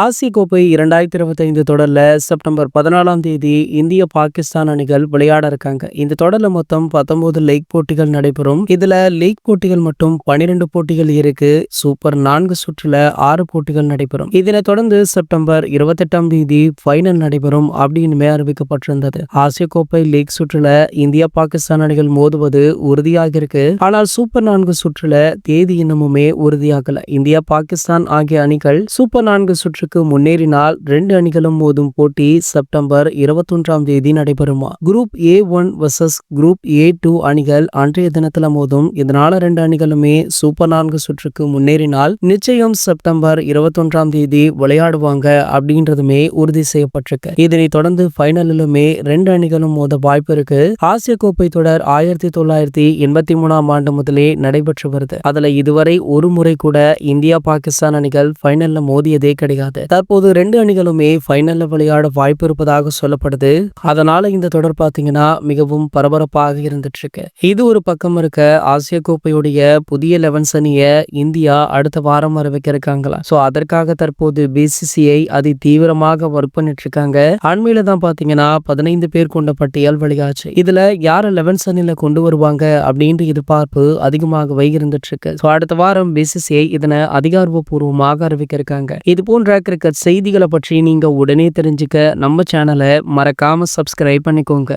ஆசிய கோப்பை இரண்டாயிரத்தி இருபத்தைந்து தொடரில் செப்டம்பர் பதினாலாம் தேதி இந்திய பாகிஸ்தான் அணிகள் விளையாட இருக்காங்க. இந்த தொடரில் மொத்தம் பத்தொன்பது லீக் போட்டிகள் நடைபெறும். இதுல லீக் போட்டிகள் மட்டும் பனிரெண்டு போட்டிகள் இருக்கு. சூப்பர் நான்கு சுற்றுல ஆறு போட்டிகள் நடைபெறும். இதனை தொடர்ந்து செப்டம்பர் இருபத்தெட்டாம் தேதி ஃபைனல் நடைபெறும் அப்படின்னுமே அறிவிக்கப்பட்டிருந்தது. ஆசிய கோப்பை லீக் சுற்றுல இந்தியா பாகிஸ்தான் அணிகள் மோதுவது உறுதியாக இருக்கு. ஆனால் சூப்பர் நான்கு சுற்றுல தேதி இன்னமுமே உறுதியாகல. இந்தியா பாகிஸ்தான் ஆகிய அணிகள் சூப்பர் நான்கு சுற்றுக்கு முன்னேறினால் ரெண்டு அணிகளும் மோதும் போட்டி செப்டம்பர் இருபத்தொன்றாம் தேதி நடைபெறுமா? Group A one versus group A two அணிகள் அன்றைய தினத்தில் மோதும். இதனால ரெண்டு அணிகளுமே சூப்பர் நான்கு சுற்றுக்கு முன்னேறினால் நிச்சயம் செப்டம்பர் இருபத்தொன்றாம் தேதி விளையாடுவாங்க அப்படின்றதுமே உறுதி செய்யப்பட்டிருக்கு. இதனை தொடர்ந்து ஃபைனலிலுமே ரெண்டு அணிகளும் மோத வாய்ப்பு இருக்கு. ஆசிய கோப்பை தொடர் ஆயிரத்தி தொள்ளாயிரத்தி எண்பத்தி மூணாம் ஆண்டு முதலே நடைபெற்று வருது. அதுல இதுவரை ஒரு முறை கூட இந்தியா பாகிஸ்தான் அணிகள் ஃபைனல்ல மோதியதே கிடையாது. தற்போது ரெண்டு அணிகளுமே ஃபைனல்ல விளையாட வாய்ப்பு இருப்பதாக சொல்லப்படுது. அதனால இந்த தொடர் பாத்தீங்கன்னா மிகவும் பரபரப்பாக இருந்துட்டு இருக்கு இது ஒரு பக்கம் இருக்க ஆசிய கோப்பையுடைய புதிய லெவன்ஸ் அணியை இந்தியா அடுத்த வாரம் அறிவிக்க இருக்காங்களா? சோ அதற்காக தற்போது பிசிசிஐ அதி தீவிரமாக ஒர்க் பண்ணிட்டு இருக்காங்க அண்மையில தான் பாத்தீங்கன்னா பதினைந்து பேர் கொண்ட பட்டியல் வெளியாச்சு. இதுல யார லெவன்ஸ் அணில கொண்டு வருவாங்க அப்படின்ற எதிர்பார்ப்பு அதிகமாகவே இருந்துட்டு இருக்கு அடுத்த வாரம் பிசிசிஐ இதனை அதிகாரப்பூர்வமாக அறிவிக்க இருக்காங்க. இது போன்ற கிரிக்கெட் செய்திகளை பற்றி நீங்க உடனே தெரிஞ்சுக்க நம்ம சேனலை மறக்காம சப்ஸ்கிரைப் பண்ணிக்கோங்க.